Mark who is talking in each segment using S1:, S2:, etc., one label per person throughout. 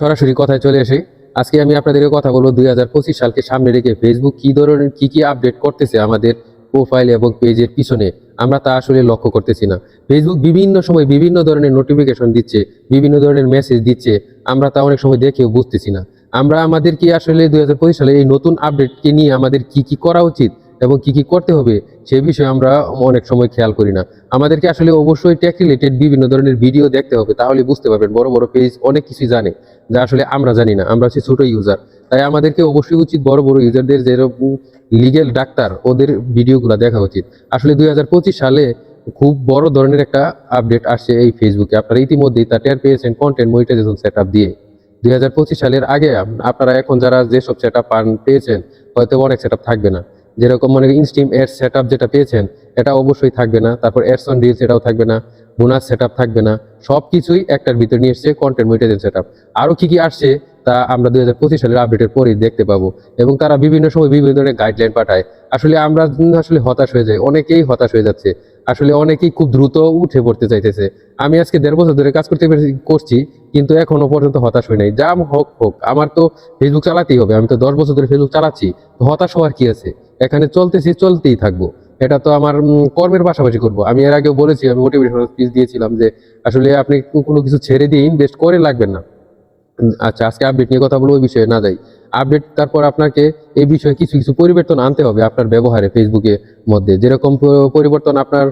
S1: সরাসরি কথায় চলে আসি। আজকে আমি আপনাদেরকে কথা বলব দুই হাজার পঁচিশ সালকে সামনে রেখে ফেসবুক কি ধরনের, কি কি আপডেট করতেছে আমাদের প্রোফাইল এবং পেজের পিছনে? আমরা তা আসলে লক্ষ্য করতেছি না। ফেসবুক বিভিন্ন সময় বিভিন্ন ধরনের নোটিফিকেশন দিচ্ছে, বিভিন্ন ধরনের মেসেজ দিচ্ছে। আমরা তা অনেক সময় দেখেও বুঝতেছি না। আমরা আমাদের কি আসলে দুই হাজার পঁচিশ সালে এই নতুন আপডেটকে নিয়ে আমাদের কি কি করা উচিত? এবং কি কি করতে হবে, সে বিষয়ে আমরা অনেক সময় খেয়াল করি না। আমাদেরকে আসলে অবশ্যই টেক রিলেটেড বিভিন্ন ধরনের ভিডিও দেখতে হবে তাহলে বুঝতে পারবেন বড় বড় পেজ অনেক কিছুই জানে, যা আসলে আমরা জানি না, আমরা হচ্ছে ছোট ইউজার তাই আমাদেরকে অবশ্যই উচিত বড় বড় ইউজারদের যেরকম লিগেল ডাক্তার, ওদের ভিডিওগুলো দেখা উচিত। আসলে দুই হাজার পঁচিশ সালে খুব বড় ধরনের একটা আপডেট আসছে এই ফেসবুকে আপনারা ইতিমধ্যেই তা টের পেয়েছেন কন্টেন্ট মনিটাইজেশন সেট দিয়ে। দুই হাজার পঁচিশ সালের আগে, আপনারা এখন যারা যেসব সেট আপ পান, পেয়েছেন, হয়তো অনেক সেট থাকবে না। যেরকম মানে ইনস্টিম এর সেট যেটা পেয়েছেন, এটা অবশ্যই থাকবে না। তারপর এরসন অন রিলস এটাও থাকবে না। বোনাস সেট থাকবে না। সব কিছুই একটার ভিতরে নিয়ে এসছে কন্টেন্ট মনিটাইজেশন সেট আপ আরও কি কি আসছে তা আমরা দুই হাজার পঁচিশ সালের আপডেটের পরেই দেখতে পাবো এবং তারা বিভিন্ন সময় বিভিন্ন ধরনের গাইডলাইন পাঠায়। আসলে আমরা আসলে হতাশ হয়ে যাই, অনেকেই হতাশ হয়ে যাচ্ছে। আসলে অনেকেই খুব দ্রুত উঠে পড়তে চাইতেছে। আমি আজকে দেড় বছর ধরে কাজ করতে করছি, কিন্তু এখনও পর্যন্ত হতাশ হই নাই। যা হোক হোক, আমার তো ফেসবুক চালাতেই হবে। আমি তো দশ বছর ধরে ফেসবুক চালাচ্ছি। হতাশ হওয়ার কি আছে? এখানে চলতেছি, চলতেই থাকব। এটা তো আমার কর্মের পাশাপাশি করব। আমি এর আগেও বলেছি, আমি মোটিভেশনাল স্পিচ দিয়েছিলাম যে, আসলে আপনি কোনো কিছু ছেড়ে দিয়ে ইনভেস্ট করে লাগবেন না। আচ্ছা আজকে আপডেট নিয়ে কথা বলব, ওই বিষয়ে না যাই। আপডেট তারপর আপনাকে এই বিষয়ে কিছু কিছু পরিবর্তন আনতে হবে আপনার ব্যবহারে ফেসবুকের মধ্যে। যেরকম পরিবর্তন আপনার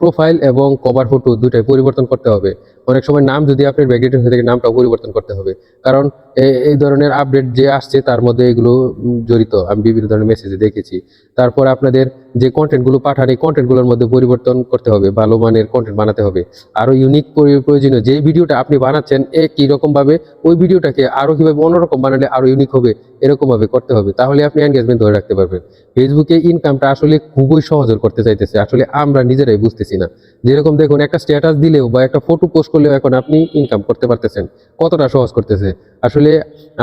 S1: প্রোফাইল এবং কভার ফটো দুটাই পরিবর্তন করতে হবে। অনেক সময় নাম যদি আপনার ব্যাকগ্রাউন্ড হয়ে থাকে, নামটাও পরিবর্তন করতে হবে। কারণ এই ধরনের আপডেট যে আসছে, তার মধ্যে এগুলো জড়িত। আমি বিভিন্ন ধরনের মেসেজে দেখেছি। তারপর আপনাদের যে কন্টেন্টগুলো পাঠান, এই কন্টেন্টগুলোর মধ্যে পরিবর্তন করতে হবে ভালো মানের কন্টেন্ট বানাতে হবে। আরও ইউনিক প্রয়োজনীয় যে ভিডিওটা আপনি বানাচ্ছেন, একই রকম ভাবে ওই ভিডিওটাকে আরও কীভাবে অন্যরকম বানালে আরও ইউনিক হবে এরকম ভাবে করতে হবে। তাহলে আপনি এনগেজমেন্ট ধরে রাখতে পারবেন। ফেসবুকে ইনকামটা আসলে খুবই সহজ করতে চাইতেছে। আসলে আমরা নিজেরাই বুঝতেছি না। যেরকম দেখুন, একটা স্ট্যাটাস দিলেও বা একটা ফটো পোস্ট করলেও এখন আপনি ইনকাম করতে পারতেছেন। কতটা সহজ করতেছে? আসলে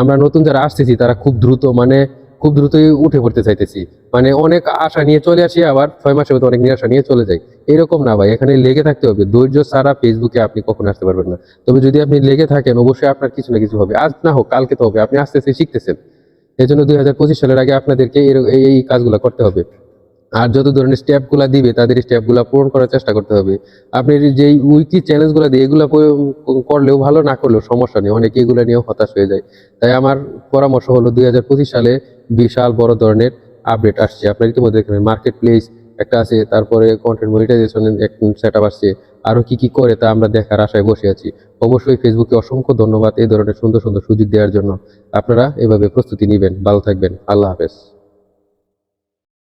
S1: আমরা নতুন যারা আসতেছি, তারা খুব দ্রুত মানে খুব দ্রুতই উঠে পড়তে চাইতেছি। মানে অনেক আশা নিয়ে চলে আসি আবার, ছয় মাসের মধ্যে অনেক নিরাশা নিয়ে চলে যাই। এরকম না ভাই, এখানে লেগে থাকতে হবে। ধৈর্য সারা ফেসবুকে আপনি কখনো আসতে পারবেন না। তবে যদি আপনি লেগে থাকেন, অবশ্যই আপনার কিছু না কিছু হবে। আজ না হোক, কালকে তো হবে। আপনি আস্তে আস্তে শিখতেছেন। এই জন্য দুই হাজার পঁচিশ সালের আগে আপনাদেরকে এই কাজগুলো করতে হবে। আর যত ধরনের স্টেপগুলো দিবে, তাদের স্টেপগুলো পূরণ করার চেষ্টা করতে হবে। আপনি যে উইকলি চ্যালেঞ্জগুলো দিয়ে এগুলো করলেও ভালো, না করলেও সমস্যা নেই। অনেকে এগুলো নিয়েও হতাশ হয়ে যায়। তাই আমার পরামর্শ হলো, দুই হাজার পঁচিশ সালে বিশাল বড় ধরনের আপডেট আসছে। আপনার ইতিমধ্যে দেখবেন মার্কেট প্লেস একটা আছে, তারপরে কন্টেন্ট মনিটাইজেশন সেট আপ আসছে। আরও কি কি করে তা আমরা দেখার আশায় বসে আছি। অবশ্যই ফেসবুকে অসংখ্য ধন্যবাদ এই ধরনের সুন্দর সুন্দর সুযোগ দেওয়ার জন্য। আপনারা এভাবে প্রস্তুতি নেবেন। ভালো থাকবেন। আল্লাহ হাফেজ।